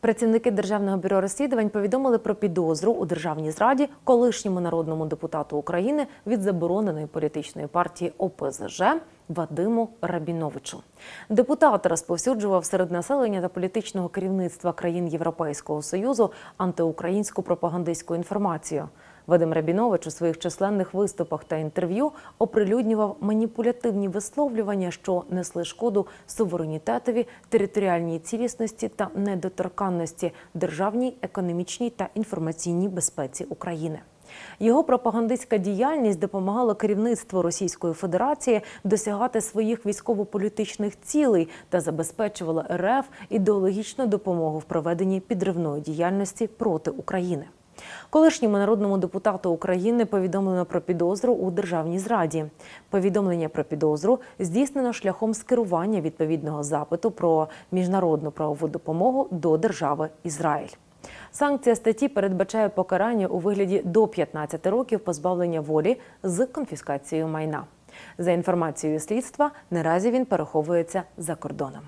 Працівники державного бюро розслідувань повідомили про підозру у державній зраді колишньому народному депутату України від забороненої політичної партії ОПЗЖ Вадиму Рабіновичу. Депутат розповсюджував серед населення та політичного керівництва країн Європейського союзу антиукраїнську пропагандистську інформацію. Вадим Рабінович у своїх численних виступах та інтерв'ю оприлюднював маніпулятивні висловлювання, що несли шкоду суверенітетові, територіальній цілісності та недоторканності державній, економічній та інформаційній безпеці України. Його пропагандистська діяльність допомагала керівництву Російської Федерації досягати своїх військово-політичних цілей та забезпечувала РФ ідеологічну допомогу в проведенні підривної діяльності проти України. Колишньому народному депутату України повідомлено про підозру у державній зраді. Повідомлення про підозру здійснено шляхом скерування відповідного запиту про міжнародну правову допомогу до держави Ізраїль. Санкція статті передбачає покарання у вигляді до 15 років позбавлення волі з конфіскацією майна. За інформацією слідства, наразі він переховується за кордоном.